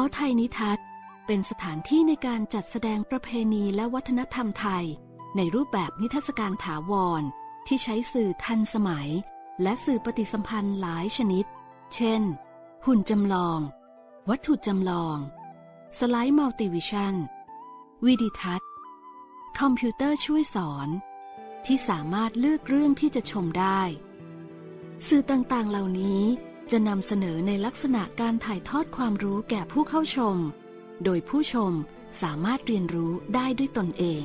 อไทยนิทัศน์ เป็นสถานที่ในการจัดแสดงประเพณีและวัฒนธรรมไทย ในรูปแบบนิทรรศการถาวร ที่ใช้สื่อทันสมัย และสื่อปฏิสัมพันธ์หลายชนิด เช่น หุ่นจำลอง วัตถุจำลอง สไลด์มัลติวิชั่นวิดิทัศน์ คอมพิวเตอร์ช่วยสอน ที่สามารถเลือกเรื่องที่จะชมได้ สื่อต่างๆเหล่านี้ จะนำเสนอในลักษณะการถ่ายทอดความรู้แก่ผู้เข้าชม โดยผู้ชมสามารถเรียนรู้ได้ด้วยตนเอง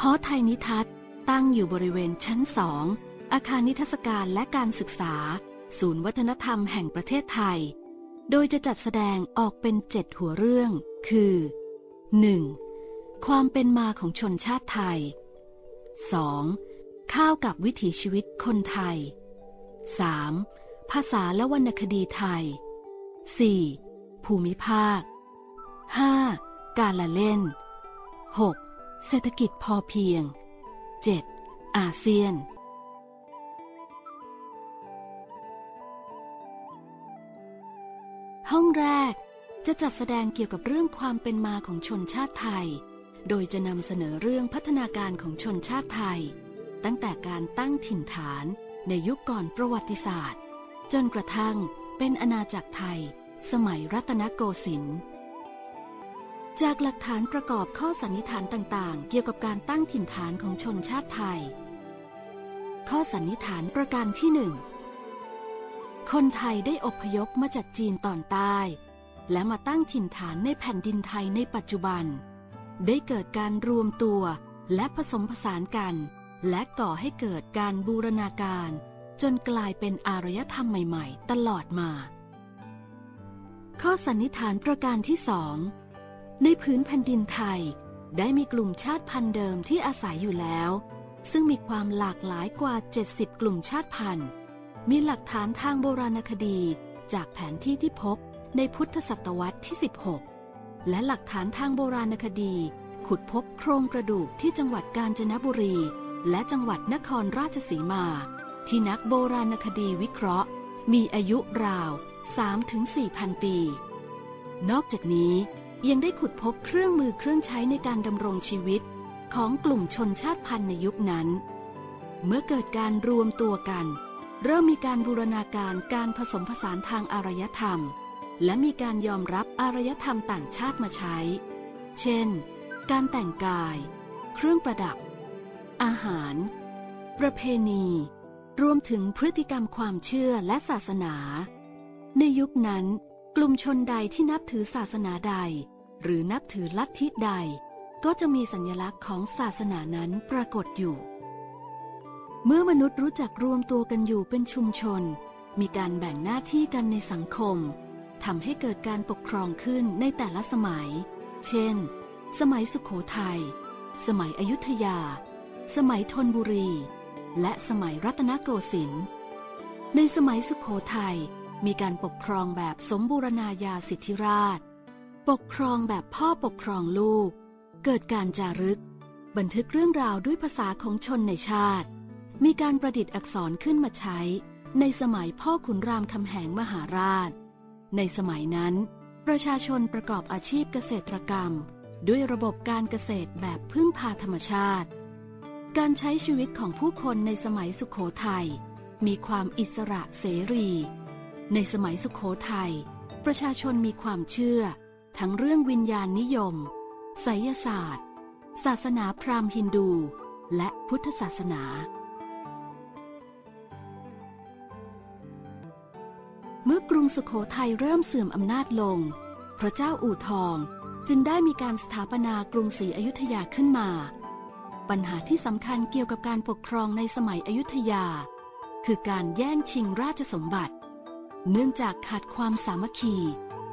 หอไทยนิทัศน์ตั้งอยู่บริเวณชั้นสอง อาคารนิทรรศการและการศึกษา ศูนย์วัฒนธรรมแห่งประเทศไทย โดยจะจัดแสดงออกเป็นเจ็ดหัวเรื่อง คือ 1. ความเป็นมาของชนชาติไทย 2. ข้าวกับวิถีชีวิตคนไทย 3. ภาษาและวรรณคดีไทย 4. ภูมิภาค 5. การละเล่น 6. เศรษฐกิจพอเพียง 7. อาเซียน ห้องแรกจะจัดแสดงเกี่ยวกับเรื่องความเป็นมาของชนชาติไทย โดยจะนำเสนอเรื่องพัฒนาการของชนชาติไทย ตั้งแต่การตั้งถิ่นฐาน ในยุคก่อนประวัติศาสตร์ จนกระทั่งเป็นอาณาจักรไทย สมัยรัตนโกสินทร์จากหลักฐานประกอบข้อสันนิษฐานต่างๆ เกี่ยวกับการตั้งถิ่นฐานของชนชาติไทย ข้อสันนิษฐานประการที่หนึ่งคนไทยได้อพยพมาจากจีนตอนใต้ และมาตั้งถิ่นฐานในแผ่นดินไทยในปัจจุบัน ได้เกิดการรวมตัวและผสมผสานกัน และก่อให้เกิดการบูรณาการ จนกลายเป็นอารยธรรมใหม่ๆ ตลอดมา ข้อสันนิษฐานประการที่สองในพื้นแผ่นดินไทย ได้มีกลุ่มชาติพันธุ์เดิมที่อาศัยอยู่แล้ว ซึ่งมีความหลากหลายกว่า 70 กลุ่มชาติพันธุ์ มีหลักฐานทางโบราณคดี จากแผนที่ที่พบในพุทธศตวรรษที่ 16 และหลักฐานทางโบราณคดี ขุดพบโครงกระดูกที่จังหวัดกาญจนบุรี และจังหวัดนครราชสีมา ที่นักโบราณคดีวิเคราะห์ มีอายุราว 3-4พันปี นอกจากนี้ยังได้ขุดพบเครื่องมือเครื่องใช้ในการดำรงชีวิต ของกลุ่มชนชาติพันธุ์ในยุคนั้น เมื่อเกิดการรวมตัวกัน เริ่มมีการบูรณาการการผสมผสานทางอารยธรรม และมีการยอมรับอารยธรรมต่างชาติมาใช้ เช่น การแต่งกาย เครื่องประดับ อาหาร ประเพณี รวมถึงพฤติกรรมความเชื่อและศาสนา ในยุคนั้น กลุ่มชนใดที่นับถือศาสนาใด หรือนับถือลัทธิใด ก็จะมีสัญลักษณ์ของศาสนานั้นปรากฏอยู่ เมื่อมนุษย์รู้จักรวมตัวกันอยู่เป็นชุมชน มีการแบ่งหน้าที่กันในสังคมทำให้เกิดการปกครองขึ้นในแต่ละสมัย เช่น สมัยสุขโขทยัย สมัยอยุธยา สมัยธนบุรี และสมัยรัตนโกสินทร์ ในสมัยสุขโขทัยมีการปกครองแบบสมบูรณาญาสิทธิราช ปกครองแบบพ่อปกครองลูก เกิดการจารึก บันทึกเรื่องราวด้วยภาษาของชนในชาติ มีการประดิษฐ์อักษรขึ้นมาใช้ ในสมัยพ่อขุนรามคำแหงมหาราช ในสมัยนั้น ประชาชนประกอบอาชีพเกษตรกรรม ด้วยระบบการเกษตรแบบพึ่งพาธรรมชาติ การใช้ชีวิตของผู้คนในสมัยสุขโขทัยมีความอิสระเสรี ในสมัยสุขโขทัยประชาชนมีความเชื่อ ทั้งเรื่องวิญญาณนิยมไสยศาสตร์ ศาสนาพราหมณ์ฮินดู และพุทธศาสนา เมื่อกรุงสุขโขทัยเริ่มเสื่อมอำนาจลง พระเจ้าอู่ทองจึงได้มีการสถาปนากรุงศรีอยุธยาขึ้นมา ปัญหาที่สำคัญเกี่ยวกับการปกครองในสมัยอยุธยา คือการแย่งชิงราชสมบัติ เนื่องจากขาดความสามัคคี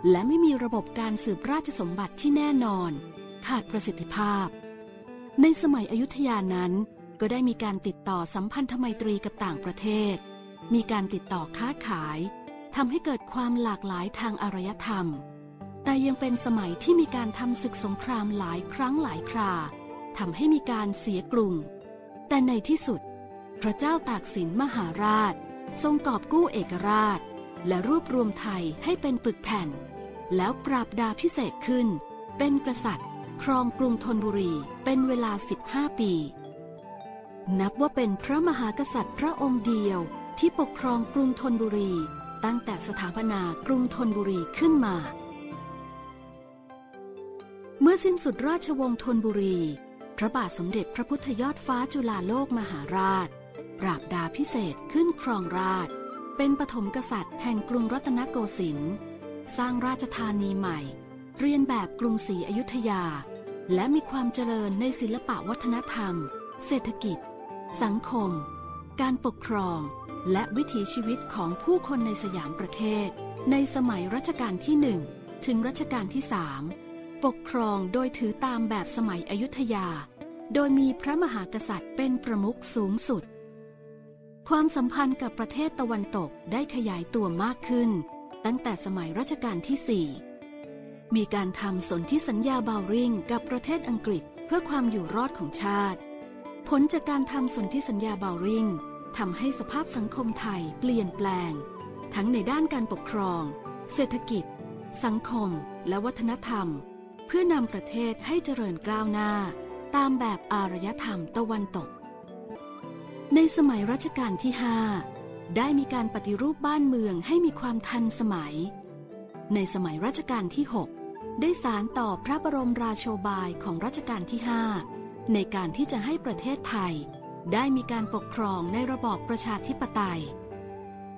และไม่มีระบบการสืบราชสมบัติที่แน่นอน ขาดประสิทธิภาพ ในสมัยอยุธยานั้น ก็ได้มีการติดต่อสัมพันธไมตรีกับต่างประเทศ มีการติดต่อค้าขายทำให้เกิดความหลากหลายทางอารยธรรม แต่ยังเป็นสมัยที่มีการทำศึกสงครามหลายครั้งหลายครา ทำให้มีการเสียกรุง แต่ในที่สุด พระเจ้าตากสินมหาราช ทรงกอบกู้เอกราช และรวบรวมไทยให้เป็นปึกแผ่น แล้วปราบดาพิเศษขึ้น เป็นกษัตริย์ ครองกรุงธนบุรีเป็นเวลา 15 ปี นับว่าเป็นพระมหากษัตริย์พระองค์เดียวที่ปกครองกรุงธนบุรี ตั้งแต่สถาปนากรุงธนบุรีขึ้นมา เมื่อสิ้นสุดราชวงศ์ธนบุรี พระบาทสมเด็จพระพุทธยอดฟ้าจุฬาโลกมหาราช ปราบดาพิเศษขึ้นครองราช เป็นปฐมกษัตริย์แห่งกรุงรัตนโกสินทร์ สร้างราชธานีใหม่ เรียนแบบกรุงศรีอยุธยา และมีความเจริญในศิลปะวัฒนธรรม เศรษฐกิจ สังคม การปกครอง และวิถีชีวิตของผู้คนในสยามประเทศ ในสมัยรัชกาลที่หนึ่งถึงรัชกาลที่สาม ปกครองโดยถือตามแบบสมัยอยุธยา โดยมีพระมหากษัตริย์เป็นประมุขสูงสุด ความสัมพันธ์กับประเทศตะวันตกได้ขยายตัวมากขึ้น ตั้งแต่สมัยรัชกาลที่สี่มีการทำสนธิสัญญาบาวริงกับประเทศอังกฤษเพื่อความอยู่รอดของชาติ ผลจากการทำสนธิสัญญาบาวริงทำให้สภาพสังคมไทยเปลี่ยนแปลง ทั้งในด้านการปกครอง เศรษฐกิจ สังคม และวัฒนธรรม เพื่อนำประเทศให้เจริญก้าวหน้า ตามแบบอารยธรรมตะวันตก ในสมัยรัชกาลที่ 5 ได้มีการปฏิรูปบ้านเมืองให้มีความทันสมัย ในสมัยรัชกาลที่ 6 ได้สารต่อพระบรมราโชบายของรัชกาลที่ 5 ในการที่จะให้ประเทศไทย ได้มีการปกครองในระบอบประชาธิปไตย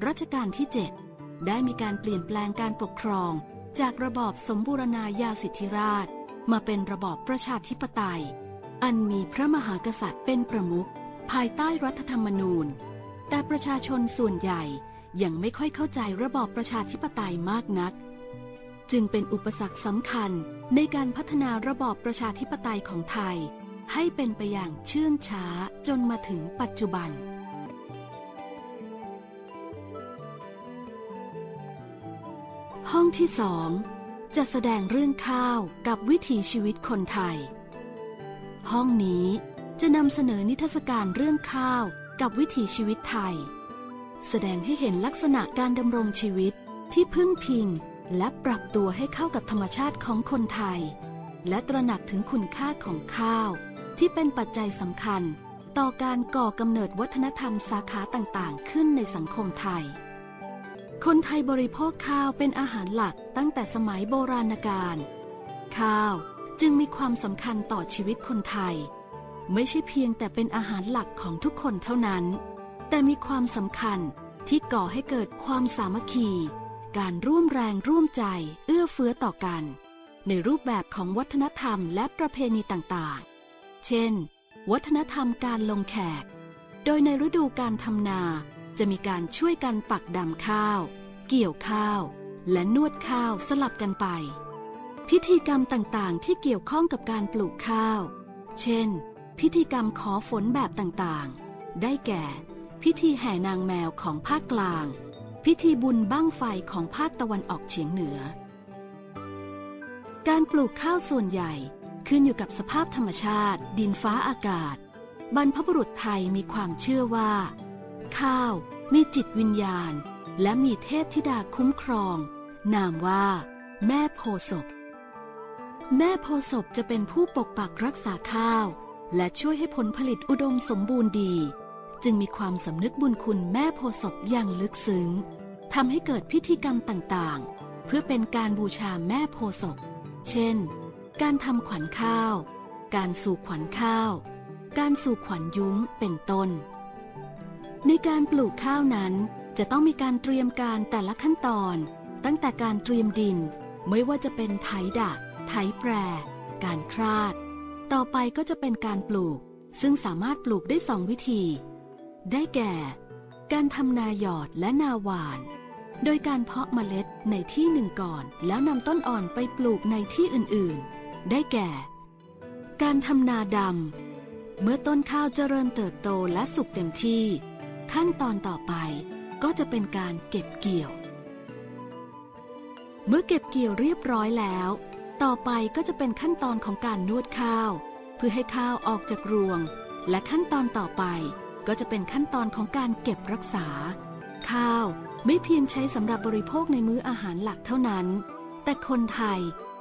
รัชกาลที่ 7 ได้มีการเปลี่ยนแปลงการปกครอง จากระบอบสมบูรณาญาสิทธิราช มาเป็นระบอบประชาธิปไตย อันมีพระมหากษัตริย์เป็นประมุขภายใต้รัฐธรรมนูญ แต่ประชาชนส่วนใหญ่ยังไม่ค่อยเข้าใจระบอบประชาธิปไตยมากนัก จึงเป็นอุปสรรคสำคัญในการพัฒนาระบอบประชาธิปไตยของไทย ให้เป็นไปอย่างเชื่องช้าจนมาถึงปัจจุบัน ห้องที่สองจะแสดงเรื่องข้าวกับวิถีชีวิตคนไทย ห้องนี้จะนำเสนอนิทรรศการเรื่องข้าวกับวิถีชีวิตไทย แสดงให้เห็นลักษณะการดำรงชีวิตที่พึ่งพิงและปรับตัวให้เข้ากับธรรมชาติของคนไทย และตระหนักถึงคุณค่าของข้าว ที่เป็นปัจจัยสำคัญ ต่อการก่อกำเนิดวัฒนธรรมสาขาต่างๆ ขึ้นในสังคมไทย คนไทยบริโภคข้าวเป็นอาหารหลักตั้งแต่สมัยโบราณกาล ข้าวจึงมีความสำคัญต่อชีวิตคนไทย ไม่ใช่เพียงแต่เป็นอาหารหลักของทุกคนเท่านั้น แต่มีความสำคัญที่ก่อให้เกิดความสามัคคี การร่วมแรงร่วมใจ เอื้อเฟื้อต่อกัน ในรูปแบบของวัฒนธรรมและประเพณีต่างๆ เช่น วัฒนธรรมการลงแขก โดยในฤดูการทำนา จะมีการช่วยกันปักดำข้าว เกี่ยวข้าว และนวดข้าวสลับกันไป พิธีกรรมต่างๆ ที่เกี่ยวข้องกับการปลูกข้าว เช่น พิธีกรรมขอฝนแบบต่างๆ ได้แก่ พิธีแห่นางแมวของภาคกลาง พิธีบุญบั้งไฟของภาคตะวันออกเฉียงเหนือ การปลูกข้าวส่วนใหญ่ขึ้นอยู่กับสภาพธรรมชาติ ดินฟ้าอากาศ บรรพบุรุษไทยมีความเชื่อว่า ข้าว มีจิตวิญญาณ และมีเทพธิดาคุ้มครอง นามว่า แม่โพศพ แม่โพศพจะเป็นผู้ปกปักรักษาข้าว และช่วยให้ผลผลิตอุดมสมบูรณ์ดี จึงมีความสำนึกบุญคุณแม่โพศพอย่างลึกซึ้งทำให้เกิดพิธีกรรมต่างๆ เพื่อเป็นการบูชาแม่โพศพ เช่น การทำขวัญข้าว การสู่ขวัญข้าว การสู่ขวัญยุ้ง เป็นต้น ในการปลูกข้าวนั้นจะต้องมีการเตรียมการแต่ละขั้นตอน ตั้งแต่การเตรียมดิน ไม่ว่าจะเป็นไถดะไถแปร การคราด ต่อไปก็จะเป็นการปลูก ซึ่งสามารถปลูกได้สองวิธี ได้แก่ การทำนาหยอดและนาหวาน โดยการเพาะเมล็ดในที่หนึ่งก่อน แล้วนำต้นอ่อนไปปลูกในที่อื่นๆ ได้แก่ การทำนาดำเมื่อต้นข้าวเจริญเติบโตและสุกเต็มที่ ขั้นตอนต่อไปก็จะเป็นการเก็บเกี่ยว เมื่อเก็บเกี่ยวเรียบร้อยแล้ว ต่อไปก็จะเป็นขั้นตอนของการนวดข้าว เพื่อให้ข้าวออกจากรวง และขั้นตอนต่อไปก็จะเป็นขั้นตอนของการเก็บรักษา ข้าวไม่เพียงใช้สำหรับบริโภคในมื้ออาหารหลักเท่านั้น แต่คนไทย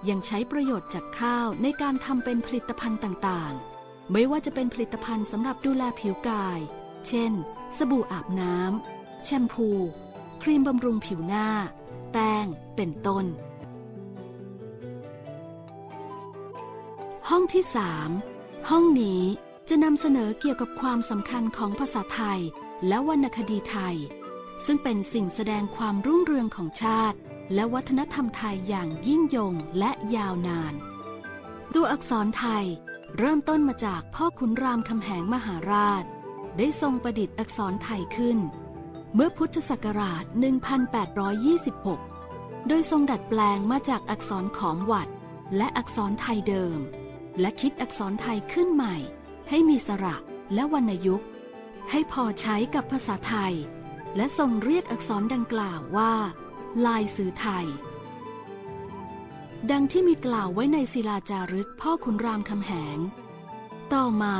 ยังใช้ประโยชน์จากข้าวในการทำเป็นผลิตภัณฑ์ต่างๆ ไม่ว่าจะเป็นผลิตภัณฑ์สำหรับดูแลผิวกาย เช่น สบู่อาบน้ำ แชมพู ครีมบำรุงผิวหน้า แป้ง เป็นต้น ห้องที่ 3 ห้องนี้จะนำเสนอเกี่ยวกับความสำคัญของภาษาไทย และวรรณคดีไทย ซึ่งเป็นสิ่งแสดงความรุ่งเรืองของชาติ และวัฒนธรรมไทยอย่างยิ่งยงและยาวนานตัวอักษรไทยเริ่มต้นมาจากพ่อขุนรามคำแหงมหาราช ได้ทรงประดิษฐ์อักษรไทยขึ้น เมื่อพุทธศักราช 1826 โดยทรงดัดแปลงมาจากอักษรขอมวัด และอักษรไทยเดิม และคิดอักษรไทยขึ้นใหม่ ให้มีสระและวรรณยุกต์ ให้พอใช้กับภาษาไทย และทรงเรียกอักษรดังกล่าวว่า ลายสื่อไทย ดังที่มีกล่าวไว้ในศิลาจารึกพ่อขุนรามคำแหง ต่อมา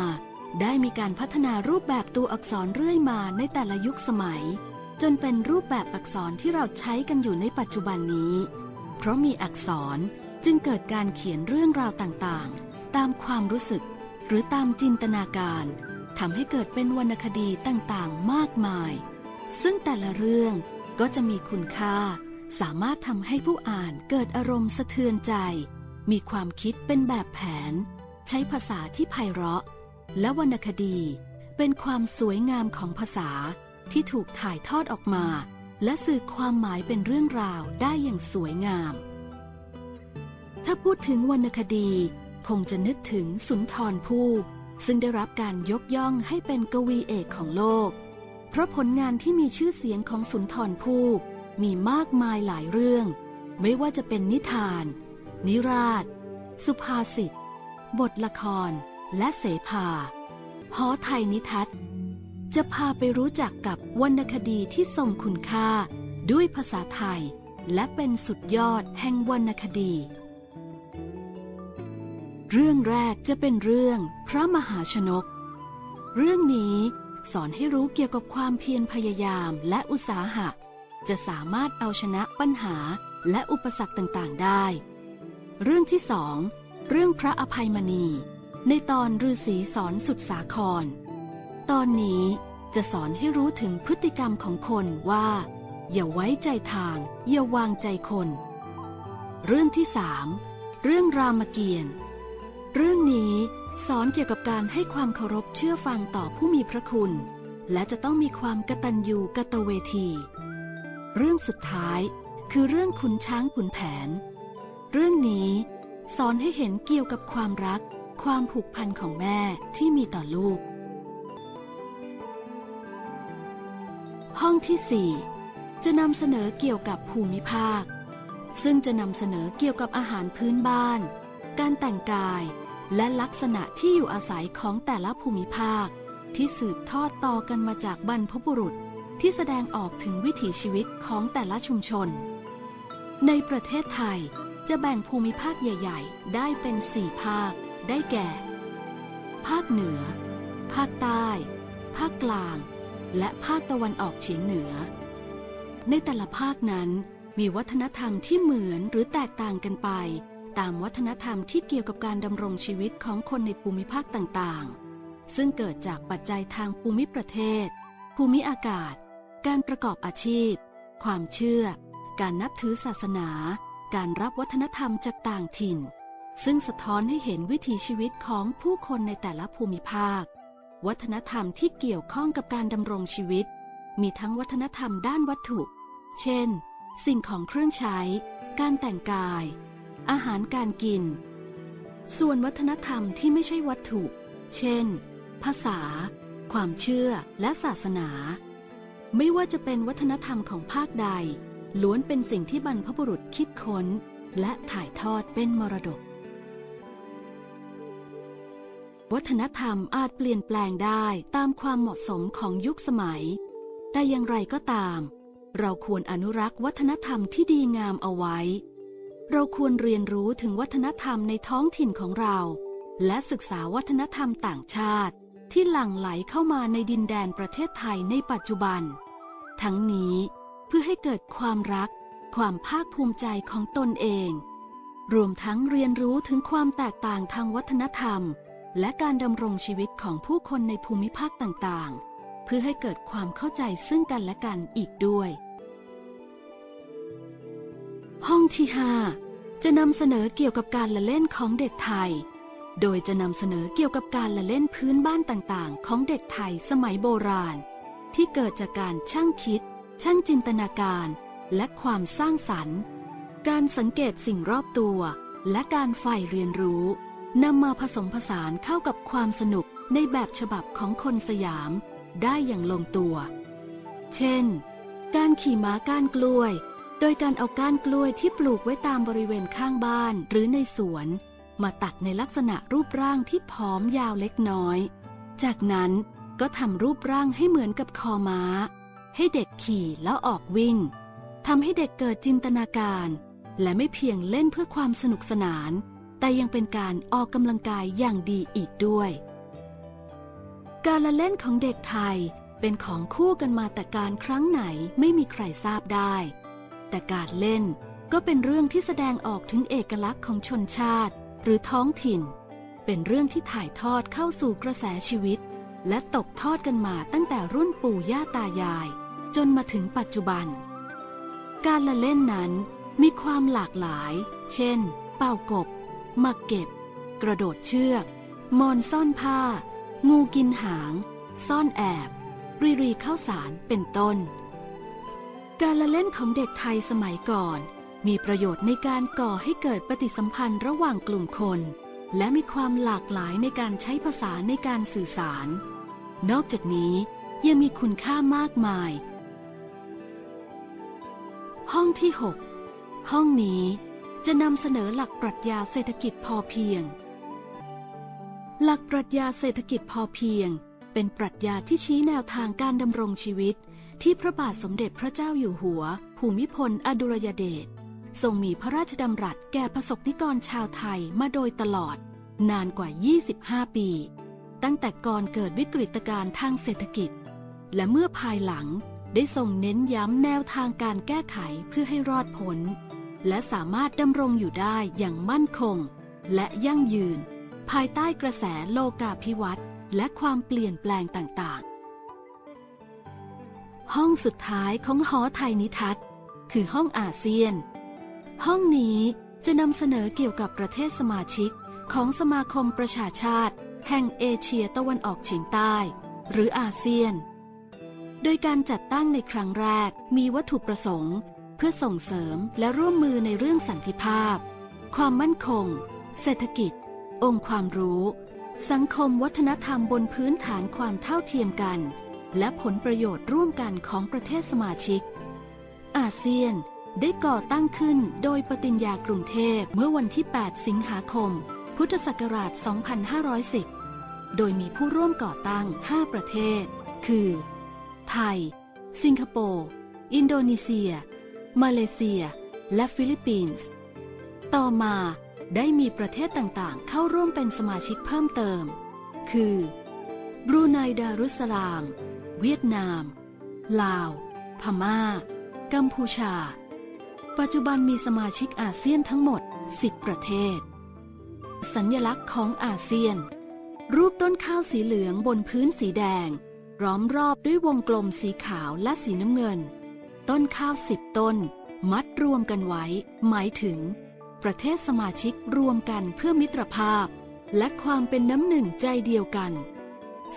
ได้มีการพัฒนารูปแบบตัวอักษรเรื่อยมาในแต่ละยุคสมัย จนเป็นรูปแบบอักษรที่เราใช้กันอยู่ในปัจจุบันนี้ เพราะมีอักษรจึงเกิดการเขียนเรื่องราวต่างๆ ตามความรู้สึก หรือตามจินตนาการทำให้เกิดเป็นวรรณคดีต่างๆ มากมาย ซึ่งแต่ละเรื่องก็จะมีคุณค่า สามารถทำให้ผู้อ่านเกิดอารมณ์สะเทือนใจ มีความคิดเป็นแบบแผน ใช้ภาษาที่ไพเราะ และวรรณคดีเป็นความสวยงามของภาษาที่ถูกถ่ายทอดออกมา และสื่อความหมายเป็นเรื่องราวได้อย่างสวยงาม ถ้าพูดถึงวรรณคดีคงจะนึกถึงสุนทรภู่ซึ่งได้รับการยกย่องให้เป็นกวีเอกของโลก เพราะผลงานที่มีชื่อเสียงของสุนทรภู่มีมากมายหลายเรื่อง ไม่ว่าจะเป็นนิทาน นิราศ สุภาษิต บทละคร และเสภาหอไทยนิทัศน์ จะพาไปรู้จักกับวรรณคดีที่ทรงคุณค่าด้วยภาษาไทย และเป็นสุดยอดแห่งวรรณคดี เรื่องแรกจะเป็นเรื่องพระมหาชนก เรื่องนี้สอนให้รู้เกี่ยวกับความเพียรพยายามและอุตสาหะ จะสามารถเอาชนะปัญหาและอุปสรรคต่างๆได้ เรื่องที่สองเรื่องพระอภัยมณี ในตอนฤาษีสอนสุดสาคร ตอนนี้จะสอนให้รู้ถึงพฤติกรรมของคนว่า อย่าไว้ใจทาง อย่าวางใจคน เรื่องที่สามเรื่องรามเกียรติ์เรื่องนี้สอนเกี่ยวกับการให้ความเคารพเชื่อฟังต่อผู้มีพระคุณ และจะต้องมีความกตัญญูกตเวที เรื่องสุดท้ายคือเรื่องขุนช้างขุนแผน เรื่องนี้สอนให้เห็นเกี่ยวกับความรัก ความผูกพันของแม่ที่มีต่อลูก ห้องที่ 4 จะนำเสนอเกี่ยวกับภูมิภาค ซึ่งจะนำเสนอเกี่ยวกับอาหารพื้นบ้าน การแต่งกาย และลักษณะที่อยู่อาศัยของแต่ละภูมิภาค ที่สืบทอดต่อกันมาจากบรรพบุรุษที่แสดงออกถึงวิถีชีวิตของแต่ละชุมชน ในประเทศไทยจะแบ่งภูมิภาคใหญ่ ๆ ได้เป็นสี่ภาค ได้แก่ ภาคเหนือ ภาคใต้ ภาคกลาง และภาคตะวันออกเฉียงเหนือ ในแต่ละภาคนั้นมีวัฒนธรรมที่เหมือนหรือแตกต่างกันไป ตามวัฒนธรรมที่เกี่ยวกับการดำรงชีวิตของคนในภูมิภาคต่างๆ ซึ่งเกิดจากปัจจัยทางภูมิประเทศ ภูมิอากาศ การประกอบอาชีพ ความเชื่อ การนับถือศาสนา การรับวัฒนธรรมจากต่างถิ่น ซึ่งสะท้อนให้เห็นวิถีชีวิตของผู้คนในแต่ละภูมิภาค วัฒนธรรมที่เกี่ยวข้องกับการดำรงชีวิต มีทั้งวัฒนธรรมด้านวัตถุ เช่น สิ่งของเครื่องใช้ การแต่งกาย อาหารการกิน ส่วนวัฒนธรรมที่ไม่ใช่วัตถุ เช่น ภาษา ความเชื่อ และศาสนา ไม่ว่าจะเป็นวัฒนธรรมของภาคใด ล้วนเป็นสิ่งที่บรรพบุรุษคิดค้น และถ่ายทอดเป็นมรดก วัฒนธรรมอาจเปลี่ยนแปลงได้ตามความเหมาะสมของยุคสมัย แต่อย่างไรก็ตาม เราควรอนุรักษ์วัฒนธรรมที่ดีงามเอาไว้ เราควรเรียนรู้ถึงวัฒนธรรมในท้องถิ่นของเรา และศึกษาวัฒนธรรมต่างชาติ ที่หลั่งไหลเข้ามาในดินแดนประเทศไทยในปัจจุบัน ทั้งนี้เพื่อให้เกิดความรัก ความภาคภูมิใจของตนเอง รวมทั้งเรียนรู้ถึงความแตกต่างทางวัฒนธรรม และการดำรงชีวิตของผู้คนในภูมิภาคต่างๆ เพื่อให้เกิดความเข้าใจซึ่งกันและกันอีกด้วย ห้องที่ 5 จะนำเสนอเกี่ยวกับการละเล่นของเด็กไทย โดยจะนำเสนอเกี่ยวกับการละเล่นพื้นบ้านต่างๆ ของเด็กไทยสมัยโบราณ ที่เกิดจากการช่างคิด ช่างจินตนาการ และความสร้างสรรค์ การสังเกตสิ่งรอบตัว และการใฝ่เรียนรู้ นำมาผสมผสานเข้ากับความสนุกในแบบฉบับของคนสยามได้อย่างลงตัว เช่น การขี่ม้าก้านกล้วย โดยการเอาก้านกล้วยที่ปลูกไว้ตามบริเวณข้างบ้านหรือในสวน มาตัดในลักษณะรูปร่างที่ผอมยาวเล็กน้อย จากนั้นก็ทำรูปร่างให้เหมือนกับคอม้า ให้เด็กขี่แล้วออกวิ่งทำให้เด็กเกิดจินตนาการ และไม่เพียงเล่นเพื่อความสนุกสนาน แต่ยังเป็นการออกกำลังกายอย่างดีอีกด้วย การละเล่นของเด็กไทยเป็นของคู่กันมาแต่การครั้งไหนไม่มีใครทราบได้ แต่การเล่นก็เป็นเรื่องที่แสดงออกถึงเอกลักษณ์ของชนชาติ หรือท้องถิ่น เป็นเรื่องที่ถ่ายทอดเข้าสู่กระแสชีวิต และตกทอดกันมาตั้งแต่รุ่นปู่ย่าตายาย จนมาถึงปัจจุบัน การละเล่นนั้นมีความหลากหลาย เช่น เป่ากบ มักเก็บ กระโดดเชือก มอนซ่อนผ้า งูกินหาง ซ่อนแอบ รีรีเข้าสารเป็นต้น การละเล่นของเด็กไทยสมัยก่อน มีประโยชน์ในการก่อให้เกิดปฏิสัมพันธ์ระหว่างกลุ่มคน และมีความหลากหลายในการใช้ภาษาในการสื่อสาร นอกจากนี้ยังมีคุณค่ามากมาย ห้องที่ 6 ห้องนี้ จะนำเสนอหลักปรัชญาเศรษฐกิจพอเพียง หลักปรัชญาเศรษฐกิจพอเพียง เป็นปรัชญาที่ชี้แนวทางการดำรงชีวิต ที่พระบาทสมเด็จพระเจ้าอยู่หัว ภูมิพลอดุลยเดชทรงมีพระราชดำรัสแก่ประสบนิกรชาวไทยมาโดยตลอด นานกว่า 25 ปี ตั้งแต่ก่อนเกิดวิกฤตการณ์ทางเศรษฐกิจ และเมื่อภายหลังได้ทรงเน้นย้ำแนวทางการแก้ไขเพื่อให้รอดพ้น และสามารถดำรงอยู่ได้อย่างมั่นคง และยั่งยืน ภายใต้กระแสโลกาภิวัตน์และความเปลี่ยนแปลงต่างๆ ห้องสุดท้ายของหอไทยนิทัศน์ คือห้องอาเซียน ห้องนี้จะนำเสนอเกี่ยวกับประเทศสมาชิกของสมาคมประชาชาติ แห่งเอเชียตะวันออกเฉียงใต้ หรืออาเซียน โดยการจัดตั้งในครั้งแรกมีวัตถุประสงค์ เพื่อส่งเสริมและร่วมมือในเรื่องสันติภาพ ความมั่นคง เศรษฐกิจ องค์ความรู้ สังคมวัฒนธรรมบนพื้นฐานความเท่าเทียมกัน และผลประโยชน์ร่วมกันของประเทศสมาชิก อาเซียนได้ก่อตั้งขึ้นโดยปฏิญญากรุงเทพเมื่อวันที่ 8 สิงหาคม พุทธศักราช 2510 โดยมีผู้ร่วมก่อตั้ง 5 ประเทศ คือ ไทย สิงคโปร์ อินโดนีเซีย มาเลเซีย และฟิลิปปินส์ ต่อมาได้มีประเทศต่างๆ เข้าร่วมเป็นสมาชิกเพิ่มเติม คือบรูไนดารุสลาม เวียดนาม ลาว พม่า กัมพูชา ปัจจุบันมีสมาชิกอาเซียนทั้งหมด 10 ประเทศ สัญญลักษณ์ของอาเซียน รูปต้นข้าวสีเหลืองบนพื้นสีแดงล้อมรอบด้วยวงกลมสีขาวและสีน้ำเงิน ต้นข้าวสิบต้น มัดรวมกันไว้ หมายถึง ประเทศสมาชิกรวมกันเพื่อมิตรภาพ และความเป็นน้ำหนึ่งใจเดียวกัน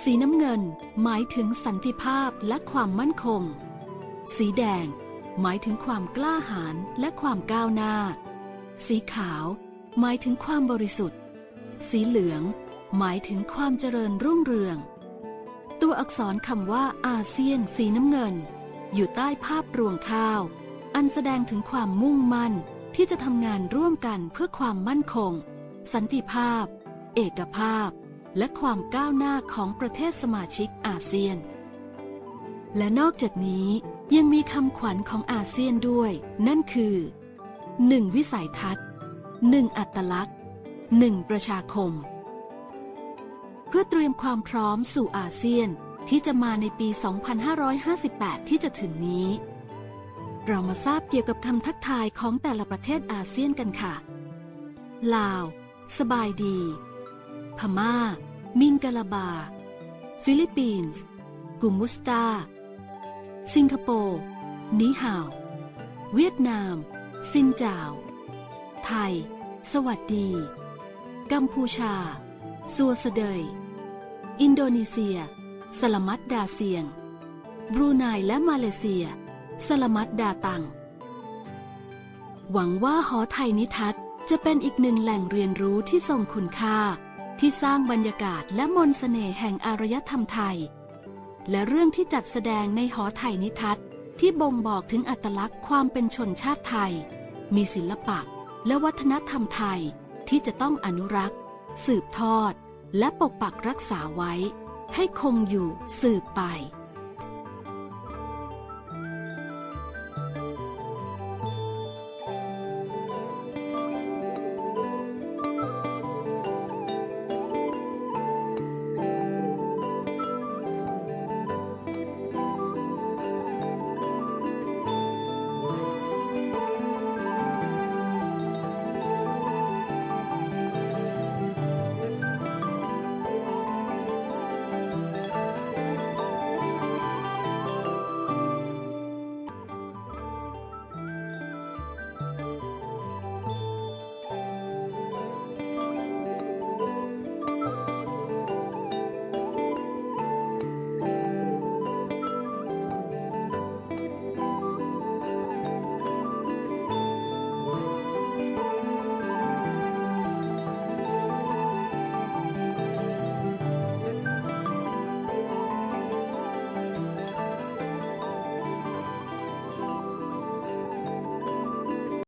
สีน้ำเงิน หมายถึงสันติภาพและความมั่นคง สีแดง หมายถึงความกล้าหาญและความก้าวหน้า สีขาว หมายถึงความบริสุทธิ์ สีเหลือง หมายถึงความเจริญรุ่งเรือง ตัวอักษรคำว่าอาเซียน สีน้ำเงิน อยู่ใต้ภาพรวงข้าว อันแสดงถึงความมุ่งมั่นที่จะทำงานร่วมกันเพื่อความมั่นคง สันติภาพ เอกภาพ และความก้าวหน้าของประเทศสมาชิกอาเซียน และนอกจากนี้ยังมีคำขวัญของอาเซียนด้วย นั่นคือ 1. วิสัยทัศน์ 1. อัตลักษณ์ 1. ประชาคม เพื่อเตรียมความพร้อมสู่อาเซียน ที่จะมาในปี 2558 ที่จะถึงนี้ เรามาทราบเกี่ยวกับคำทักทายของแต่ละประเทศอาเซียนกันค่ะ ลาว สบายดี พม่า มิงกะลาบา ฟิลิปปินส์กุมุสตา สิงคโปร์นีฮาว เวียดนาม ซินจาว ไทย สวัสดี กัมพูชา ซัวเสเดย อินโดนีเซีย สลมัดดาเซียง บรูไนและมาเลเซีย สลมัดดาตัง หวังว่าหอไทยนิทัศน์จะเป็นอีกหนึ่งแหล่งเรียนรู้ที่ทรงคุณค่า ที่สร้างบรรยากาศและมนต์เสน่ห์แห่งอารยธรรมไทย และเรื่องที่จัดแสดงในหอไทยนิทัศน์ที่บ่งบอกถึงอัตลักษณ์ความเป็นชนชาติไทย มีศิลปะและวัฒนธรรมไทยที่จะต้องอนุรักษ์ สืบทอด และปกปักรักษาไว้ ให้คงอยู่สืบไป